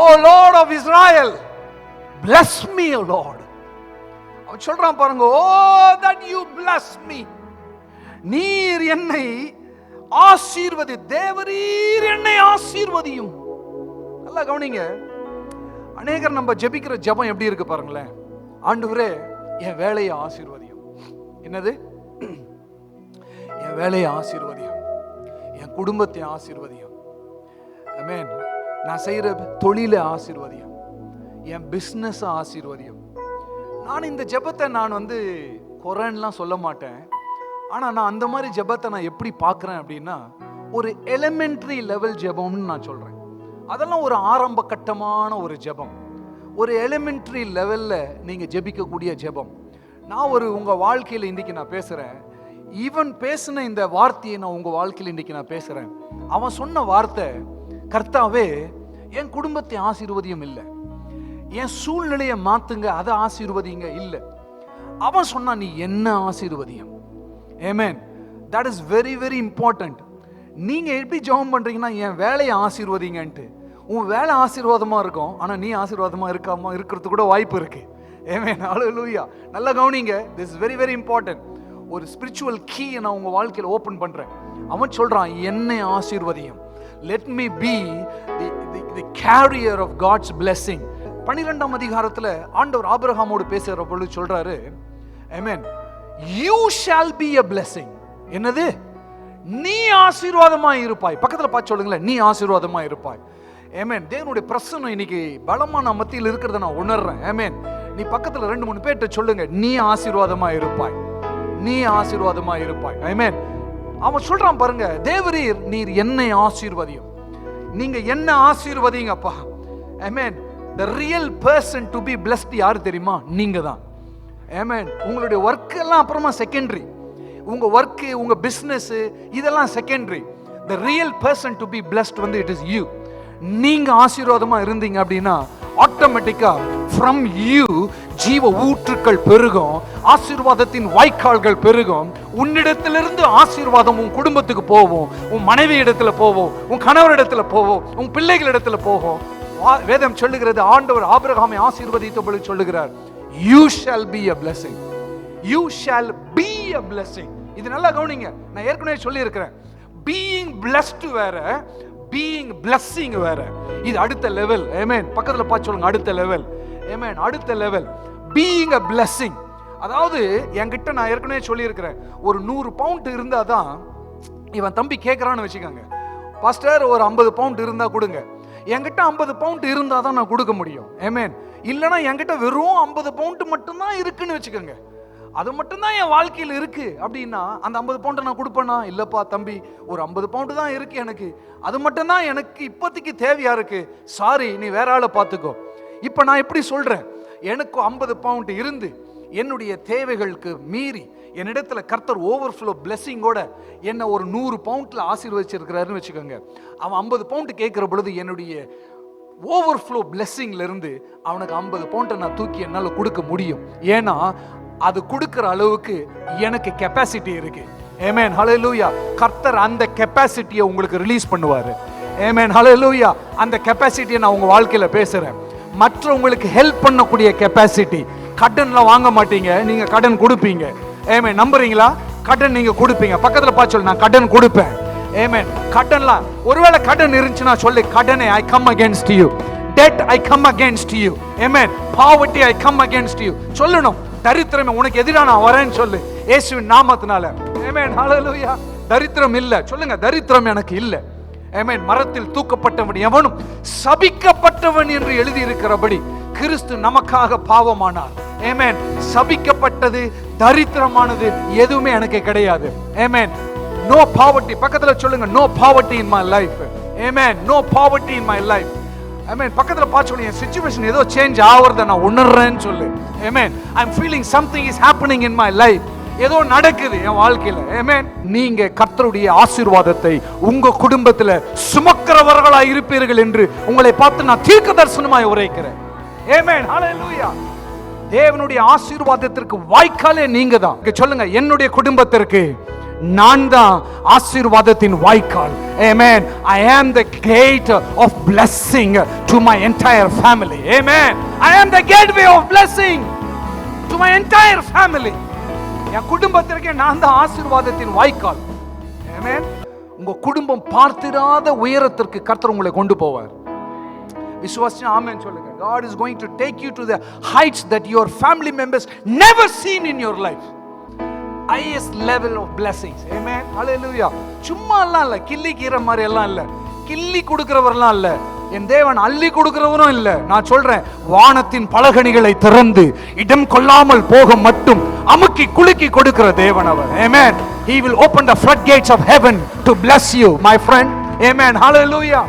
O lord of Israel bless me o lord. அவன் சொல்றான் பாருங்க O that you bless me. நீர் என்னை ஆசீர்வதி தேவரீர் என்னை ஆசீர்வதியும். நல்லா கவனிங்க. அநேகர் நம்ம ஜெபிக்கிற ஜெபம் எப்படி இருக்கு பாருங்களேன். ஆண்டவரே என் வேலையை ஆசீர்வதியும். என்னது? என் வேலையை ஆசீர்வதியும். என் குடும்பத்தை ஆசீர்வதியும். ஆமென் நான் செய்கிற தொழிலை ஆசீர்வதியும். என் பிஸ்னஸை ஆசீர்வதியும். நான் இந்த ஜெபத்தை நான் வந்து குரன்லாம் சொல்ல மாட்டேன். ஆனால் நான் அந்த மாதிரி ஜெபத்தை நான் எப்படி பார்க்குறேன் அப்படின்னா ஒரு எலிமெண்ட்ரி லெவல் ஜெபம்னு நான் சொல்கிறேன் அதெல்லாம் ஒரு ஆரம்ப கட்டமான ஒரு ஜெபம். ஒரு எலிமெண்ட்ரி லெவலில் நீங்கள் ஜெபிக்கக்கூடிய ஜெபம். நான் ஒரு உங்கள் வாழ்க்கையில் இன்றைக்கி நான் பேசுகிறேன் ஈவன் பேசின இந்த வார்த்தையை நான் உங்கள் வாழ்க்கையில் இன்றைக்கி நான் பேசுகிறேன் அவன் சொன்ன வார்த்தை கர்த்தாவே என் குடும்பத்தை ஆசீர்வதியும் இல்லை. என் சூழ்நிலையை மாத்துங்க அதை ஆசீர்வதிங்க இல்லை. அவன் சொன்னா நீ என்ன ஆசீர்வதியம்? Amen that is very very important நீங்க எப்படி ஜெபம் பண்றீங்கன்னா என் வேலையை ஆசீர்வதிங்கன்ட்டு. உன் வேலை ஆசீர்வாதமா இருக்கும் ஆனா நீ ஆசீர்வாதமா இருக்காம இருக்கிறது கூட வாய்ப்பு இருக்கு. ஏமேன் லூயா நல்லா கவனிங்க. திஸ் வெரி வெரி இம்பார்ட்டன்ட் ஒரு ஸ்பிரிச்சுவல் கீ நான் உங்க வாழ்க்கையில் ஓப்பன் பண்றேன். அவன் சொல்றான் என்னை ஆசீர்வதியம். Let me be the carrier of God's blessing. பன்னிரெண்டாம் அதிகாரத்தில் ஆண்டவர் ஆபிரகாமோடு பேசுகிற பொழுது சொல்கிறாரு amen you shall be a blessing. என்னது? நீ ஆசீர்வாதமாக இருப்பாய். பக்கத்தில் பார்த்து சொல்லுங்களேன். நீ ஆசீர்வாதமாக இருப்பாய். ஏமேன் தேவனுடைய பிரசனம் இன்னைக்கு பலமான மத்தியில் இருக்கிறத நான் உணர்றேன். ஏமேன் நீ பக்கத்தில் ரெண்டு மூணு பேர்கிட்ட சொல்லுங்க. நீ ஆசீர்வாதமாக இருப்பாய். நீ ஆசீர்வாதமாக இருப்பாய். ஐமேன் அவன் சொல்றான் பாருங்க தேவரீர் நீர் என்னை ஆசீர்வதியும். நீங்க என்ன ஆசீர்வதிங்கப்பா amen the real person to be blessed யார் தெரியுமா? நீங்க தான் ஏமேன் உங்களுடைய ஒர்க் எல்லாம் அப்புறமா செகண்டரி உங்க ஒர்க் உங்க பிசினஸ் இதெல்லாம் secondary the real person to be blessed வந்து இட் இஸ் யூ நீங்க ஆசீர்வாதமா இருந்தீங்க அப்படின்னா ஆட்டோமேட்டிக்கா ஃப்ரம் யூ ஜீவ ஊற்றுக்கள் பெருகும் ஆசீர்வாதத்தின் வாய்க்கால்கள் பெருகும். உன்னிடத்திலிருந்து ஆசீர்வாதம் உன் குடும்பத்துக்கு போவோம் உன் மனைவி இடத்துல போவோம் உன் கணவர் இடத்துல போவோம் உன் பிள்ளைகள் இடத்துல போவோம் வேதம் சொல்லுகிறது ஆண்டவர் ஆபிரகாமை ஆசீர்வதித்தபடி சொல்லுகிறார் you shall be a blessing you shall be a blessing இது நல்லா கவனிங்க நான் ஏற்கனவே சொல்லியிருக்கிறேன். பீயிங் பிளஸ்டு வேற பீயிங் பிளஸ்ஸிங் வேற. இது அடுத்த லெவல் ஏமேன் பக்கத்தில் பார்த்து சொல்லுங்க அடுத்த லெவல் ஏமேன் அடுத்த லெவல் பீயிங் அ பிளஸ்ஸிங் அதாவது என்கிட்ட நான் ஏற்கனவே சொல்லியிருக்கிறேன். ஒரு நூறு பவுண்ட் இருந்தால் தான் இவன் தம்பி கேட்குறான்னு வச்சுக்கோங்க. பாஸ்டர் ஒரு ஐம்பது பவுண்ட் இருந்தால் கொடுங்க. என்கிட்ட ஐம்பது பவுண்ட் இருந்தால் தான் நான் கொடுக்க முடியும். ஏமேன் இல்லைன்னா என்கிட்ட வெறும் ஐம்பது பவுண்ட் மட்டும்தான் இருக்குன்னு வச்சுக்கோங்க. அது மட்டும்தான் என் வாழ்க்கையில் இருக்குது அப்படின்னா அந்த ஐம்பது பவுண்டை நான் கொடுப்பேனா? இல்லைப்பா தம்பி ஒரு ஐம்பது பவுண்டு தான் இருக்குது எனக்கு. அது மட்டும்தான் எனக்கு இப்போதைக்கு தேவையாக இருக்குது சாரி நீ வேற ஆளை பார்த்துக்கோ. இப்போ நான் எப்படி சொல்கிறேன் எனக்கு ஐம்பது பவுண்ட் இருந்து என்னுடைய தேவைகளுக்கு மீறி என்னிடத்துல கர்த்தர் ஓவர்ஃப்ளோ பிளெஸ்ஸிங்கோட என்னை ஒரு நூறு பவுண்டில் ஆசீர்வதிச்சிருக்கிறாருன்னு வச்சுக்கோங்க. அவன் ஐம்பது பவுண்ட் கேட்குற பொழுது என்னுடைய ஓவர்ஃப்ளோ பிளெஸ்ஸிங்லேருந்து அவனுக்கு ஐம்பது பவுண்டை நான் தூக்கி என்னால் கொடுக்க முடியும். ஏன்னா அது கொடுக்குற அளவுக்கு எனக்கு கெப்பாசிட்டி இருக்கு. ஏமேன் லூயா கர்த்தர் அந்த கெப்பாசிட்டியை உங்களுக்கு ரிலீஸ் பண்ணுவார். ஏமேன் லூயா அந்த கெப்பாசிட்டியை நான் உங்கள் வாழ்க்கையில் பேசுகிறேன் மற்றவங்களுக்கு ஹெல்ப் பண்ணக்கூடிய கெப்பாசிட்டி கடன்லாம் வாங்க மாட்டீங்க நீங்கள் கடன் கொடுப்பீங்க. ஏமே நம்புறீங்களா? கடன் நீங்கள் கொடுப்பீங்க. பக்கத்தில் பார்த்து சொல்லு நான் கடன் கொடுப்பேன். ஏமேன் கடன்லாம் ஒருவேளை கடன் இருந்துச்சுன்னா சொல்லு கடனை I come against you debt I come against you amen poverty I come against you சொல்லணும். தரித்திரமே உனக்கு எதிராக நான் வரேன்னு சொல்லு. இயேசுவின் நாமத்தினால. ஏமேன் ஹalleluya தரித்திரம் இல்லை. சொல்லுங்க தரித்திரம் எனக்கு இல்லை. ஆமென் மரத்தில் தூக்கப்பட்டவன் எவனும் சபிக்கப்பட்டவன் என்று எழுதி இருக்கிறபடி கிறிஸ்து நமக்காக பாவமானார். ஏமேன் சபிக்கப்பட்டது தரித்திரமானது எதுவுமே எனக்கு கிடையாது. ஏமேன் நோ பாவர்ட்டி பக்கத்துல சொல்லுங்க no poverty in my life amen no poverty in my life amen பக்கத்தில் பார்த்து சுச்சுவேஷன் என் ஏதோ சேஞ்ச் ஆகுறத நான் உணர்றேன்னு சொல்லு. Amen I am feeling something is happening in my life ஏதோ நடக்குது என் வாழ்க்கையில. ஏமேன் நீங்க கர்த்தருடைய ஆசீர்வாதத்தை உங்க குடும்பத்துல சுமக்கிறவர்களா இருப்பீர்கள் என்று உங்களை பார்த்து நான் தீர்க்க தரிசனமாய் உரைக்கிறேன். ஆமென் ஹalleluya தேவனுடைய ஆசீர்வாதத்திற்கு வாய்க்காலே நீங்க தான் சொல்லுங்க என்னுடைய குடும்பத்திற்கு நான் தான் ஆசீர்வாதத்தின் வாய்க்கால் Amen. I am the gate of blessing to my entire family. Amen. I am the gateway of blessing to my entire family. என் குடும்பத்திற்கே நான் தான் ஆசீர்வாதத்தின் வாய்க்கால் Amen. உங்க குடும்பம் பார்த்திராத உயரத்திற்கு கர்த்தர் உங்களை கொண்டு போவார் விசுவாசி ஆமென் சொல்லுங்க God is going to take you to the heights that your family members never seen in your life highest level of blessings. Amen hallelujah. சும்மா எல்லாம் இல்லை. கிள்ளி கீரை மாதிரி எல்லாம் இல்லை. கிள்ளி கொடுக்குறவரெல்லாம் இல்லை. என் தேவன் அள்ளி கொடுக்கிறவரும் இல்ல. நான் சொல்றேன் வானத்தின் பலகணிகளை திறந்து இடம் கொள்ளாமல் போக மட்டும் அமுக்கி குலுக்கி கொடுக்கிற தேவன் அவர். Amen he will open the flood gates of heaven to bless you my friend amen hallelujah